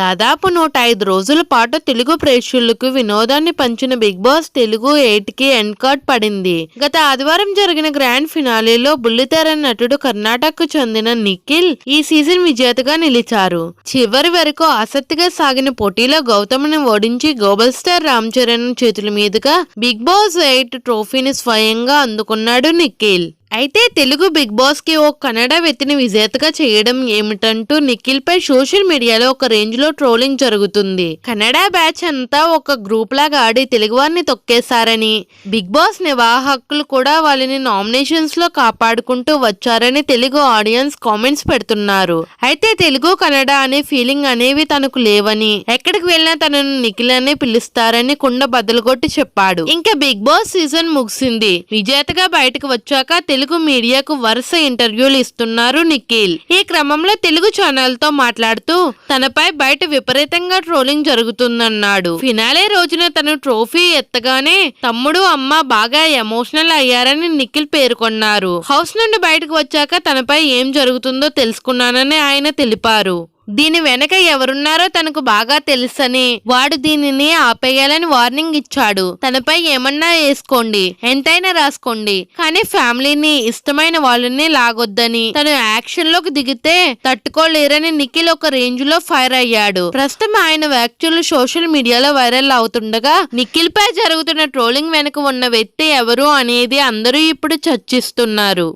దాదాపు నూట ఐదు రోజుల పాటు తెలుగు ప్రేక్షకులకు వినోదాన్ని పంచిన బిగ్ బాస్ తెలుగు ఎయిట్కి ఎండ్ కార్డ్ పడింది. గత ఆదివారం జరిగిన గ్రాండ్ ఫినాలేలో బుల్లితెర నటుడు కర్ణాటకకు చెందిన నిఖిల్ ఈ సీజన్ విజేతగా నిలిచారు. చివరి వరకు ఆసక్తిగా సాగిన పోటీలో గౌతమ్ని ఓడించి గ్లోబల్ స్టార్ రామ్ చరణ్ చేతుల మీదుగా బిగ్ బాస్ ఎయిట్ ట్రోఫీని స్వయంగా అందుకున్నాడు నిఖిల్. అయితే తెలుగు బిగ్ బాస్కి ఓ కన్నడ వ్యక్తిని విజేతగా చేయడం ఏమిటంటూ నిఖిల్ పై సోషల్ మీడియాలో ఒక రేంజ్లో ట్రోలింగ్ జరుగుతుంది. కన్నడ బ్యాచ్ అంతా ఒక గ్రూప్ లాగా ఆడి తెలుగు వారిని తొక్కేశారని బిగ్ బాస్ నివాహకులు కూడా వాళ్ళని నామినేషన్స్లో కాపాడుకుంటూ వచ్చారని తెలుగు ఆడియన్స్ కామెంట్స్ పెడుతున్నారు. అయితే తెలుగు కన్నడ అనే ఫీలింగ్ అనేవి తనకు లేవని ఎక్కడికి వెళ్ళినా తనను నిఖిల్ అనే పిలుస్తారని కుండ బద్దలు కొట్టి చెప్పాడు. ఇంకా బిగ్ బాస్ సీజన్ ముగిసింది. విజేతగా బయటకు వచ్చాక తెలుగు మీడియాకు వరుస ఇంటర్వ్యూలు ఇస్తున్నారు నిఖిల్. ఈ క్రమంలో తెలుగు ఛానల్తో మాట్లాడుతూ తనపై బయట విపరీతంగా ట్రోలింగ్ జరుగుతుందన్నాడు. ఫినాలే రోజున తను ట్రోఫీ ఎత్తగానే తమ్ముడు అమ్మ బాగా ఎమోషనల్ అయ్యారని నిఖిల్ పేర్కొన్నారు. హౌస్ నుండి బయటకు వచ్చాక తనపై ఏం జరుగుతుందో తెలుసుకున్నానని ఆయన తెలిపారు. దీని వెనక ఎవరున్నారో తనకు బాగా తెలుసని. వాడు దీనిని ఆపేయాలని వార్నింగ్ ఇచ్చాడు. తనపై ఏమన్నా వేసుకోండి. ఎంతైనా రాసుకోండి. కానీ ఫ్యామిలీని ఇష్టమైన వాళ్ళని లాగొద్దని. తను యాక్షన్లోకి దిగితే తట్టుకోలేరని నిఖిల్ ఒక రేంజ్లో ఫైర్ అయ్యాడు. ప్రస్తుతం ఆయన వ్యాఖ్యలు సోషల్ మీడియాలో వైరల్ అవుతుండగా నిఖిల్ పై జరుగుతున్న ట్రోలింగ్ వెనుక ఉన్న వ్యక్తి ఎవరు అనేది అందరూ ఇప్పుడు చర్చిస్తున్నారు.